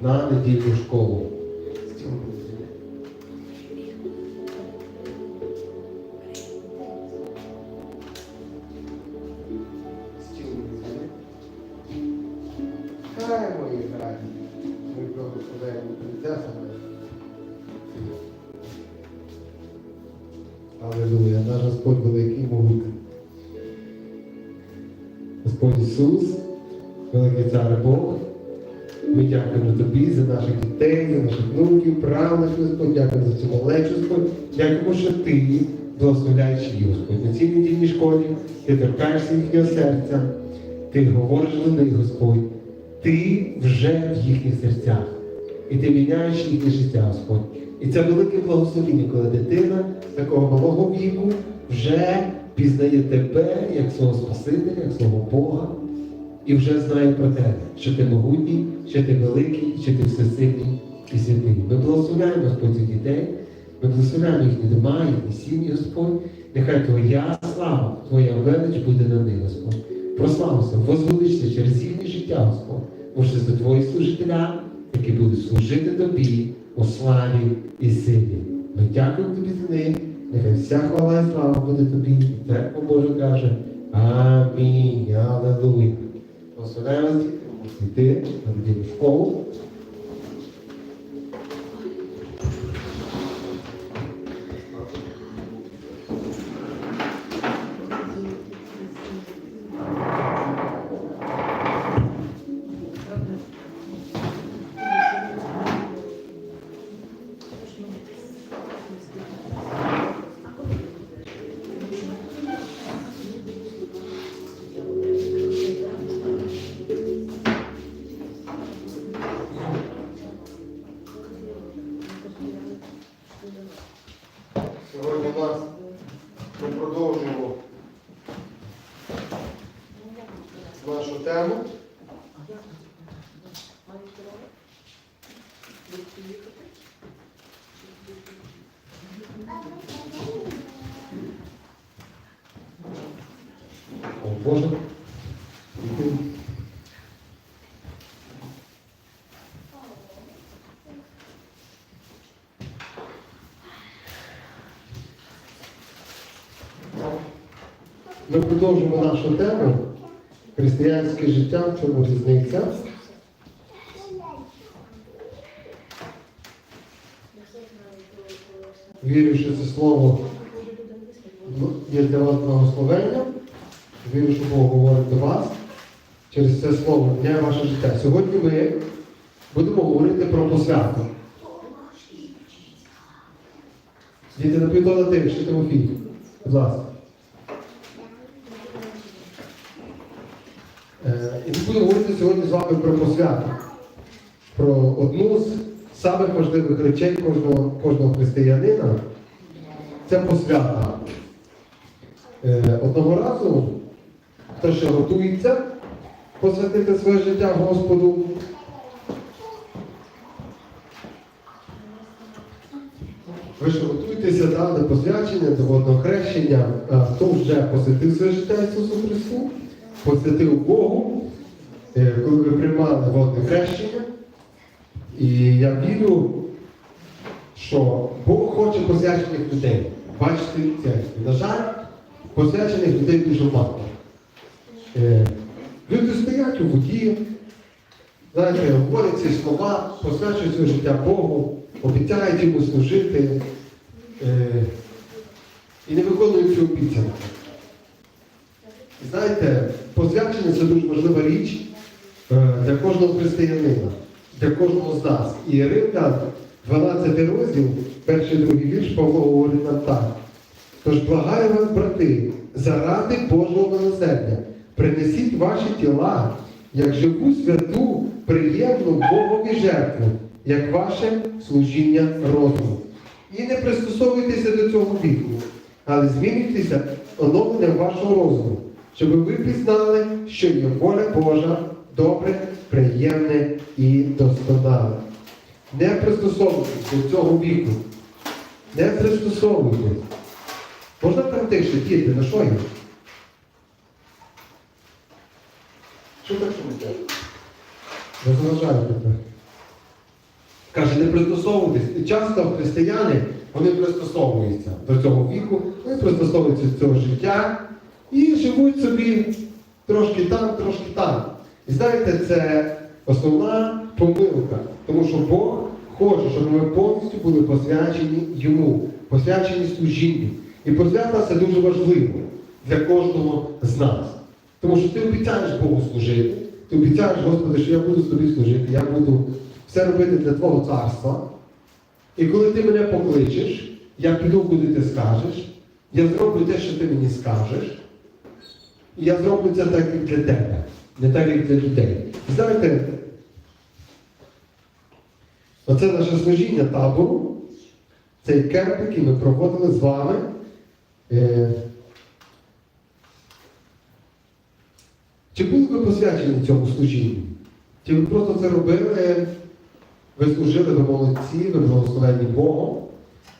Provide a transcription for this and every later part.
на недільну школу. Ти торкаєшся їхнього серця, ти говориш до них, Господь. Ти вже в їхніх серцях. І ти міняєш їхнє життя, Господь. І це велике благословіння, коли дитина такого малого віку вже пізнає тебе як свого Спасителя, як свого Бога, і вже знає про тебе, що ти могутній, що ти великий, що ти всесильний і святий. Ми благословляємо Господь цих дітей, ми благословляємо їхні дома, їхні сім'ї, Господь. Нехай Твоя слава, Твоя велич буде на них, Господь. Прослався, возвеличся через їхнє життя, Господь. Може, це Твої служителя, які будуть служити тобі у славі і силі. Ми дякуємо тобі за них. Нехай вся хвала і слава буде тобі. І Церква Божа каже. Амінь. Аллилуйя. Благословляю вас, діти, йти на недільну школу. Нашу тему. О Боже. Діти. Ми продовжуємо нашу тему християнське життя, в чому різниця. Вірю, що це слово є для вас благословенням. Вірю, що Бог говорить до вас через це слово міняє ваше життя. Сьогодні ми будемо говорити про посвяту. Діти на півдолати, що Тимофій. Будь ласка. Е, І ми будемо говорити сьогодні з вами про посвяту. Про одну з самих важливих речей кожного, кожного християнина. Це посвята. Е, Одного разу, хто ще готується посвятити своє життя Господу, ви ж готуєтеся да, до посвячення, до водного хрещення, хто вже посвятив своє життя Ісусу Христу, посвятив Богу, е, коли ви приймали водне хрещення. І я вірю, що Бог хоче посвячених людей. Бачите, церкві. На жаль, посвячених людей дуже мало. Е, Люди стоять у воді, знаєте, говорять ці слова, посвячують своє життя Богу, обіцяють йому служити е, і не виконують цю обіцянку. Знаєте, посвячення це дуже важлива річ е, для кожного християнина, для кожного з нас. І Римлян, 12 розділ, перший другий вірш, Павло говорить нам так. Тож благаю вас, брати, заради Божого милосердя, принесіть ваші тіла, як живу святу, приємну Богові жертву, як ваше служіння розуму. І не пристосовуйтеся до цього віку, але змінюйтеся оновленням вашого розуму, щоб ви пізнали, що є воля Божа, добре, приємне і досконале. Не пристосовуйтесь до цього віку. Не пристосовуйтесь. Можна практично, діти, на що є? Що так шумите? Заважайте так. Каже, не пристосовуйтесь. І часто християни вони пристосовуються до цього віку, вони пристосовуються до цього життя і живуть собі трошки там, трошки там. І знаєте, це основна помилка, тому що Бог хоче, щоб ми повністю були посвячені йому, посвячені служінню. І посвята це дуже важливо для кожного з нас. Тому що ти обіцяєш Богу служити, ти обіцяєш, Господи, що я буду тобі служити, я буду все робити для Твого царства. І коли ти мене покличеш, я піду, куди ти скажеш, я зроблю те, що ти мені скажеш. І я зроблю це так, як для тебе, не так, як для людей. Знаєте, оце наше служіння табору, цей кемп, який ми проводили з вами. Е, Чи були ви посвячені цьому служінню? Чи ви просто це робили? Ви служили, ви молодці, ви благословені Богом,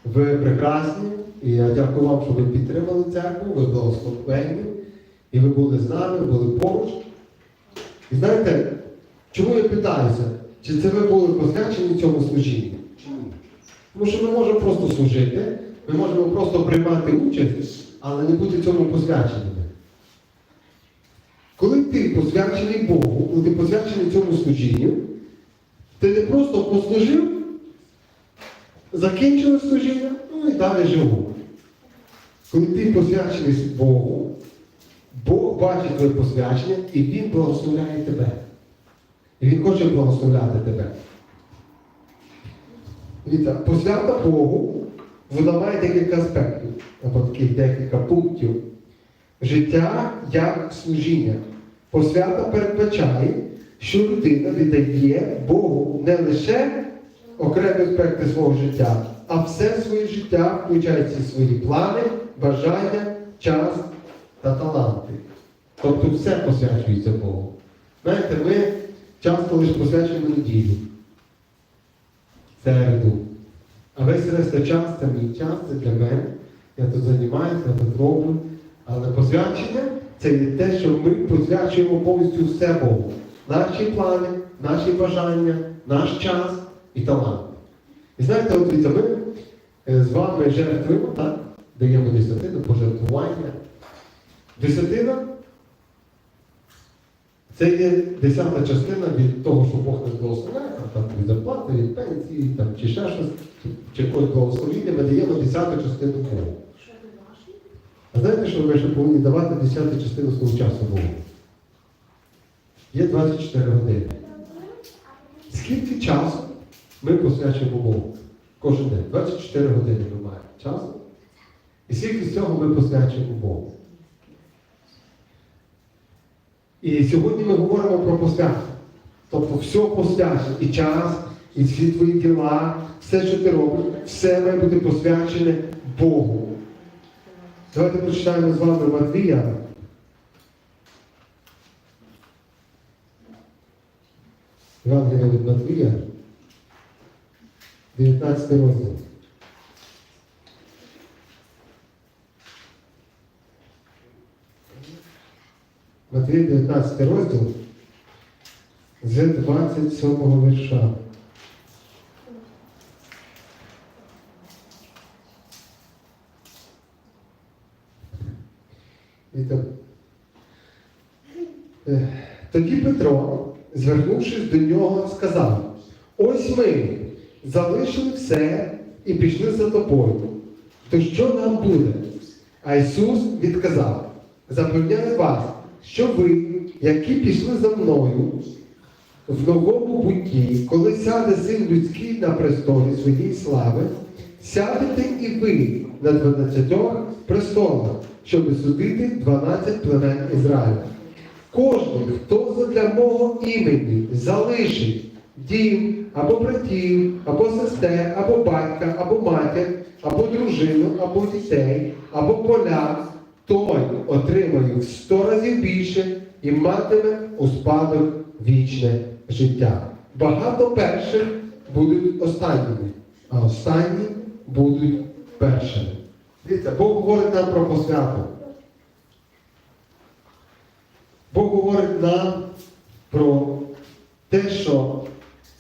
ви прекрасні. І я дякую вам, що ви підтримали церкву, ви благословені, і ви були з нами, були поруч. І знаєте, чому я питаюся, чи це ви були посвячені цьому служінню? Ні? Тому що ми можемо просто служити, ми можемо просто приймати участь, але не бути цьому посвяченими. Коли ти посвячений Богу, коли ти посвячений цьому служінню, ти не просто послужив, закінчили служіння, ну і далі живу. Коли ти посвячений Богу, Бог бачить твоє посвячення і Він благословляє тебе. І Він хоче благословляти тебе. Дивіться, посвята Богу, вона має декілька аспектів, або таких декілька пунктів. Життя як служіння. Посвята передбачає, що людина віддає Богу не лише окремі аспекти свого життя, а все своє життя включає всі свої плани, бажання, час та таланти. Тобто все посвячується Богу. Знаєте, ми часто лише посвячуємо неділю, середу. А весь решта час це мій час, це для мене. Я тут займаюся, я тут роблю. Але посвячення це є те, що ми посвячуємо повністю все Богу. Наші плани, наші бажання, наш час і талант. І знаєте, от ми е, з вами жертвуємо, так? Даємо десятину, пожертвування. Десятина це є десята частина від того, що Бог нас благословляє, там, від зарплати, від пенсії, там, чи ще щось, чи, якось благословіння, ми даємо десяту частину Богу. А знаєте, що ми ще повинні давати десяту частину свого часу Богу? Є 24 години. Скільки часу ми посвячуємо Богу? Кожен день. 24 години ми маємо часу. І скільки з цього ми посвячуємо Богу? І сьогодні ми говоримо про посвячення. Тобто все посвячено. І час, і всі твої діла, все, що ти робиш, все має бути посвячене Богу. Давайте прочитаємо з вами Матвія. Євангелія від Матвія, 19 розділ. Матвія 19 розділ з 27 вірша. І. Е, Тоді Петро, звернувшись до нього, сказав: Ось ми залишили все і пішли за тобою. То що нам буде? А Ісус відказав: Запевняю вас, що ви, які пішли за мною, в новому бутті, коли сяде син людський на престолі своєї слави, сядете і ви на дванадцятьох престолах, щоб судити дванадцять племен Ізраїля. Кожен, хто задля мого імені залишить дім, або братів, або сестер, або батька, або матір, або дружину, або дітей, або поля, той отримає в сто разів більше і матиме у спадок вічне життя. Багато перших будуть останніми, а останні будуть першими. Дивіться, Бог говорить нам про посвяту. Бог говорить нам про те, що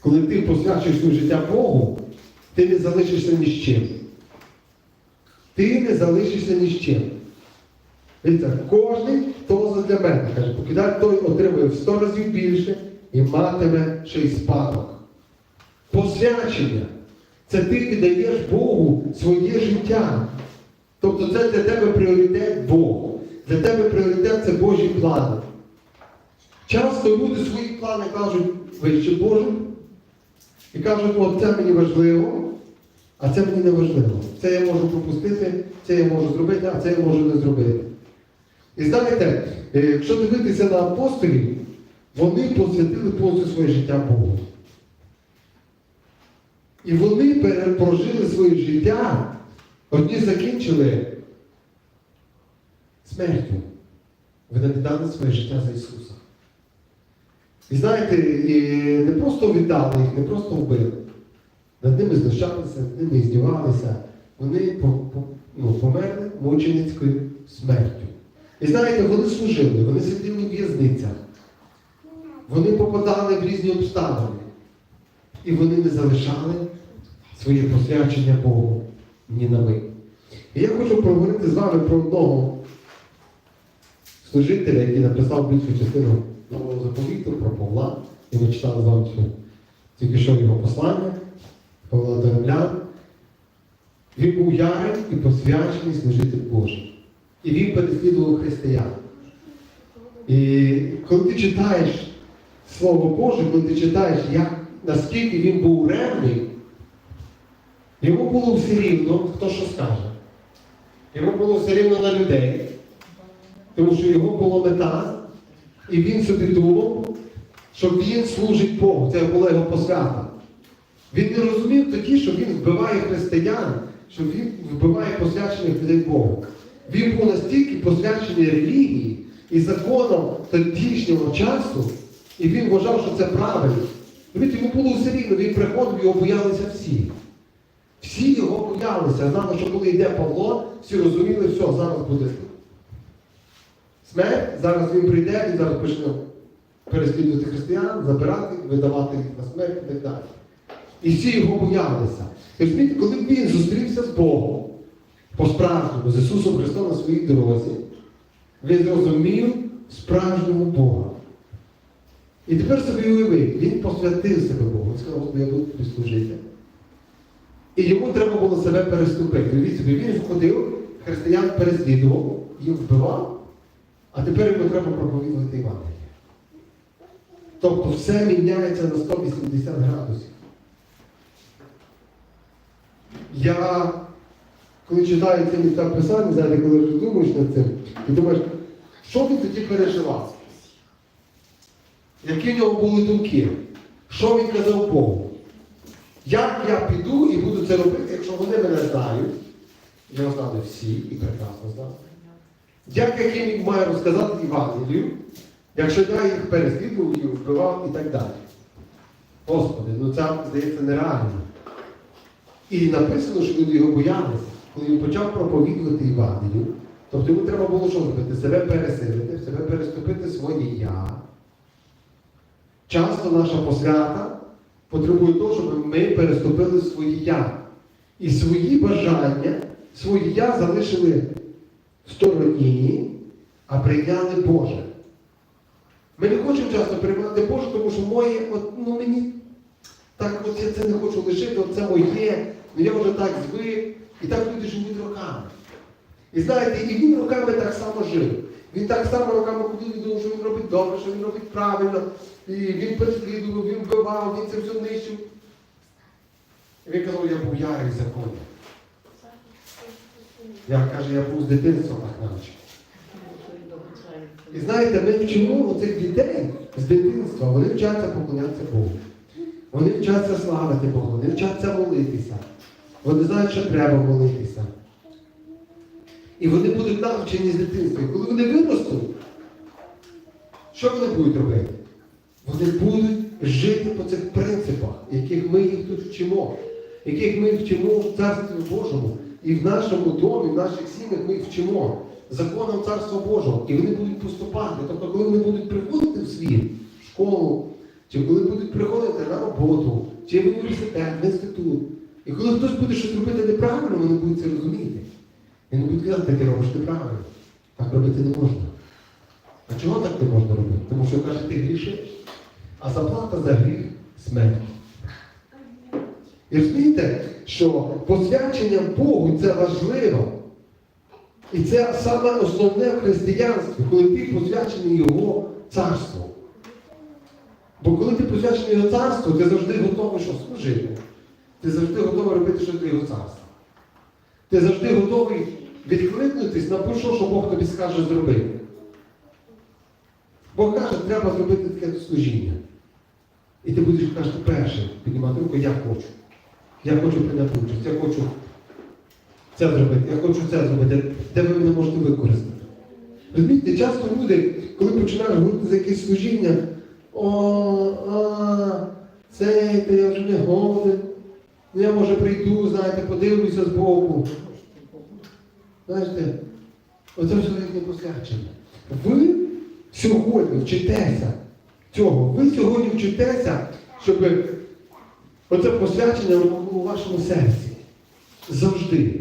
коли ти посвячуєш своє життя Богу, ти не залишишся ні з чим. Ти не залишишся ні з чим. Дивіться, кожен, хто для мене, каже, покидає, той отримує в 100 разів більше і матиме ще й спадок. Посвячення. Це ти віддаєш Богу своє життя. Тобто це для тебе пріоритет Богу. Для тебе пріоритет це Божі плани. Часто люди свої плани кажуть вище Божим і кажуть, от це мені важливо, а це мені не важливо. Це я можу пропустити, це я можу зробити, а це я можу не зробити. І знаєте, е, якщо дивитися на апостолів, вони посвятили повністю своє життя Богу. І вони прожили своє життя, одні закінчили смертю. Вони віддали своє життя за Ісуса. І знаєте, і не просто віддали їх, не просто вбили. Над ними знущалися, над ними здівалися. Вони ну, померли мученицькою смертю. І знаєте, вони служили, вони сиділи в в'язницях. Вони попадали в різні обставини. І вони не залишали своє посвячення Богу ні на мить. І я хочу поговорити з вами про одного служителя, який написав більшу частину нового заповіту про Павла. І ми читали з вами тільки що його послання, Павла до Римлян. Він був ярий і посвячений служитель Божий. І він переслідував християн. І коли ти читаєш Слово Боже, коли ти читаєш, як, наскільки він був ревний, йому було все рівно, хто що скаже. Йому було все рівно на людей, тому що його була мета, і він собі думав, що він служить Богу. Це була його посвята. Він не розумів тоді, що він вбиває християн, що він вбиває посвячених людей Богу. Він був настільки посвячений релігії і законом тодішнього часу, і він вважав, що це правильно. Розумієте, Йому було все рівно, він приходив, його боялися всі. Всі його боялися. Знали, що коли йде Павло, всі розуміли, все, зараз буде смерть, зараз він прийде, він зараз почне переслідувати християн, забирати, видавати їх на смерть і так далі. І всі його боялися. І розумієте, коли він зустрівся з Богом по-справжньому, з Ісусом Христом на своїй дорозі, він зрозумів справжнього Бога. І тепер собі уяви, він посвятив себе Богу. Він сказав, Господи, я буду тобі служити. І йому треба було себе переступити. Уявіть собі, він входив, християн переслідував, їх вбивав, а тепер йому треба проповідувати Євангеліє. Тобто все міняється на 180 градусів. Я, коли читаю ці місця писання, знаєте, коли вже думаєш над цим, і думаєш, що він тоді переживав? Які в нього були думки? Що він казав Богу? Як я піду і буду це робити, якщо вони мене знають? Його знали всі і прекрасно знали. Як я їм маю розказати Євангелію, якщо я їх переслідував і вбивав і так далі? Господи, ну це здається нереально. І написано, що люди його боялися, коли він почав проповідувати Євангелію, тобто йому треба було що зробити? Себе пересилити, себе переступити своє я. Часто наша посвята потребує того, щоб ми переступили своє я. І свої бажання, своє я залишили в стороні, а прийняли Боже. Ми не хочемо часто приймати Боже, тому що моє, ну мені так от я це не хочу лишити, це моє, ну я вже так звик. І так люди живуть роками. І знаєте, і він роками так само жив. Він так само роками ходив і думав, що він робить добре, що він робить правильно. І він переслідував, він вбивав, він це все нищив. І він казав, я був ярий законний. Я каже, я був з дитинства так навчив. І знаєте, ми вчимо цих дітей з дитинства, вони вчаться поклонятися Богу. Вони вчаться славити Бога, вони вчаться молитися. Вони знають, що треба молитися. І вони будуть навчені з дитинства. Коли вони виростуть, що вони будуть робити? Вони будуть жити по цих принципах, яких ми їх тут вчимо, яких ми вчимо в Царстві Божому. І в нашому домі, в наших сім'ях ми їх вчимо законом Царства Божого. І вони будуть поступати. Тобто, коли вони будуть приходити в світ, в школу, чи коли будуть приходити на роботу, чи в університет, в інститут. І коли хтось буде щось робити неправильно, вони будуть це розуміти. Вони будуть казати, ти робиш неправильно. Так робити не можна. А чого так не можна робити? Тому що каже, ти грішиш, а заплата за гріх смерть. І розумієте, що посвячення Богу це важливо. І це саме основне в християнстві, коли ти посвячений Його царству. Бо коли ти посвячений Його царству, ти завжди готовий що служити. Ти завжди готовий робити щось для Його царства. Ти завжди готовий відкликнутись на будь-що, що Бог тобі скаже зробити. Бог каже, треба зробити таке служіння. І ти будеш кажете, перший піднімати руку, я хочу. Я хочу прийняти участь, я хочу це зробити, я хочу це зробити, де ви мене можете використати. Розумієте, часто люди, коли починають говорити за якесь служіння, о, а, цей, то я вже не годен. Ну я може прийду, знаєте, подивлюся збоку. Знаєте, оце все їхнє посвячення. Ви сьогодні вчитеся цього. Ви сьогодні вчитеся, щоб оце посвячення було у вашому серці. Завжди.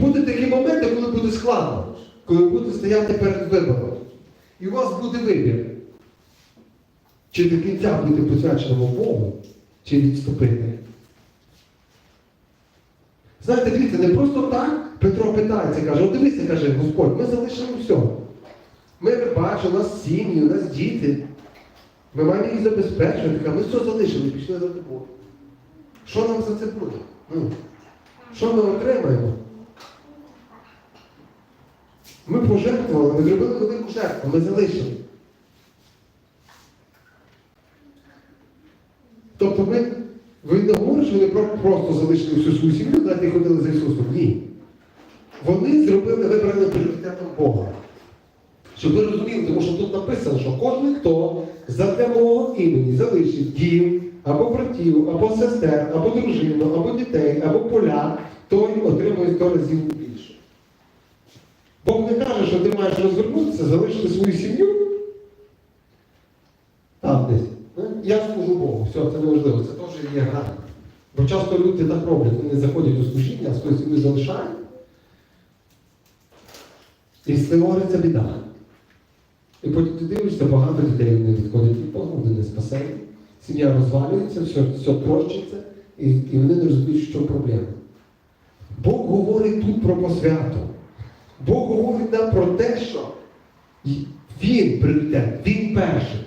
Будуть такі моменти, коли буде складно, коли будете стояти перед вибором. І у вас буде вибір. Чи до кінця бути посвяченому Богу, чи відступити. Знаєте, дивіться, не просто так Петро питається, каже, от дивися, каже Господь, ми залишимо все. Ми бачимо, у нас сім'ї, у нас діти. Ми маємо їх забезпечувати. Каже, Ми все залишили, пішли за тобою. Що нам за це буде? Ну, що ми отримаємо? Ми пожертвували, ми зробили велику жертву, ми залишили. Тобто ми, ви не говорите, що вони просто залишили всю свою сім'ю, і ходили за Ісусом. Ні. Вони зробили, вибрали пріоритетом Бога. Щоб ви розуміли, тому що тут написано, що кожен, хто за мого імені залишить дім, або братів, або сестер, або дружину, або дітей, або поля, той отримує сто разів більше. Бог не каже, що ти маєш розвернутися, залишити свою сім'ю. Там десь. Ну, Я служу Богу, все, це неможливо, це теж є грань. Бо часто люди так роблять, вони заходять у служіння, а свою сім'ю залишають. І створиться біда. І потім ти дивишся, багато дітей не відходять від Бога, вони не спасені. Сім'я розвалюється, все, все трощиться, і, і вони не розуміють, що проблема. Бог говорить тут про посвяту. Бог говорить нам про те, що Він пріоритет, Він перший.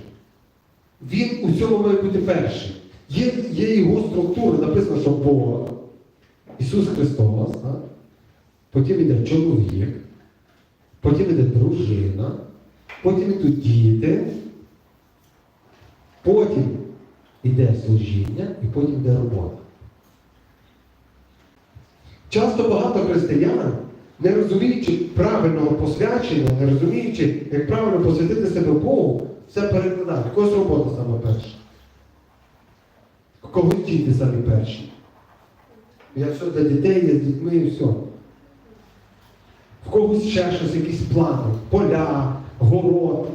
Він у цьому має бути перший. Є, є його структура, написано, що Бог, Ісус Христос, так? потім йде чоловік, потім йде дружина, потім йдуть діти, потім йде служіння і потім йде робота. Часто багато християн, не розуміючи правильного посвячення, не розуміючи, як правильно посвятити себе Богу, все перекладають. Когось робота саме перша. Когось діти самі перші. Я все для дітей, я з дітьми і все. В когось ще щось, якісь плани, поля, город,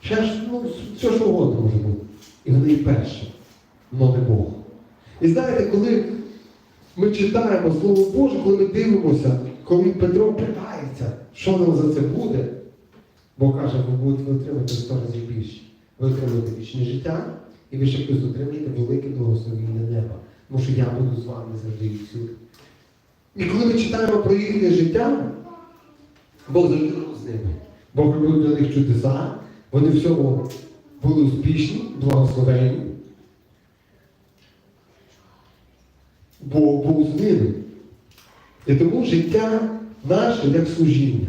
ще ж, ну, все що угодно може бути. І вони і перші, але не Бог. І знаєте, коли ми читаємо Слово Боже, коли ми дивимося, коли Петро питається, що нам за це буде, Бог каже, ви будете отримати в сто разів більше. Ви отримаєте вічне життя, і ви ще плюс отримаєте велике благословіння неба. Тому що я буду з вами завжди і всюди. І коли ми читаємо про їхнє життя, Бог завжди з ними. Бог робив для них чудеса, вони в цьому були успішні, благословені. Бог був з ними. І тому життя наше як служіння,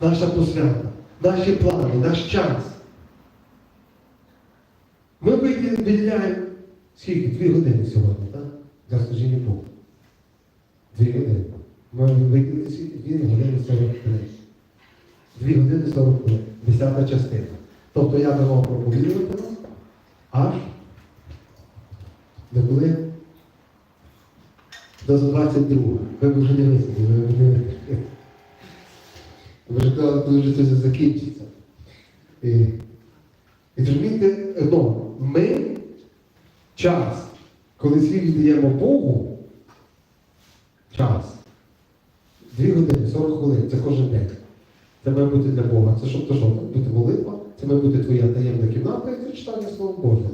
наша посвята, наші плани, наш час. Ми виділяємо скільки? Дві години сьогодні, так? Для служіння Богу. Дві години. Ми виділили? Дві години 40 хвилин. Дві години 40 хвилин. Десята частина. Тобто я давав проповідувати вас аж до коли? До 22. Ви вже не висадили, ви не висадили. Вже казали, коли вже це закінчиться. І, і зрозумієте, ну, ми час, коли свій віддаємо Богу, час. Дві години, 40 хвилин, це кожен день. Це має бути для Бога. Це що, то що? Бути молитва, це має бути твоя таємна кімната і це читання Слова Божого.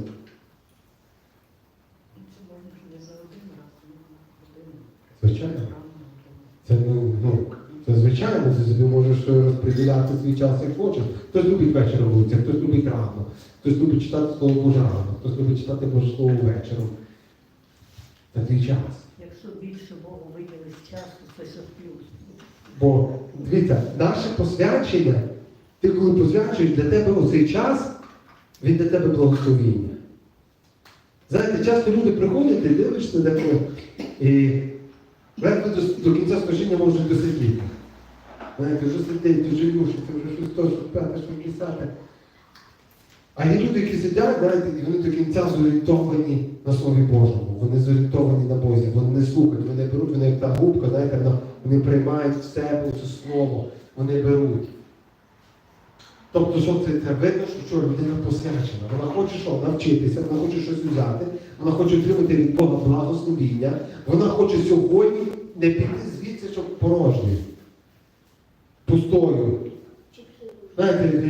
Звичайно. Це, ну, ну, це звичайно, ти собі можеш е, розподіляти свій час як хочеш. Хтось любить вечором вулиця, хтось любить рано, хтось любить читати Слово Боже рано, хтось любить читати Боже Слово вечором. Це твій час. Якщо більше Богу виділить часу, це ще плюс. Бо дивіться, наше посвячення, ти коли посвячуєш для тебе оцей час, він для тебе благословіння. Знаєте, часто люди приходять і дивишся деколи, і ледве до, до кінця служіння можуть досидіти. Знаєте, вже сидить, вже юшиться, вже щось то, щось п'яте, щось десяте. А є люди, які сидять, знаєте, і вони до кінця зорієнтовані на Слові Божому. Вони зорієнтовані на Бозі, вони не слухають, вони беруть, вони як та губка, знаєте, вони приймають в себе це слово, вони беруть. Тобто, що це, це видно, що, що людина посвячена. Вона хоче що? Навчитися, вона хоче щось взяти, вона хоче отримати від Бога благословіння, вона хоче сьогодні не піти звідси, щоб порожньою, пустою. Знаєте,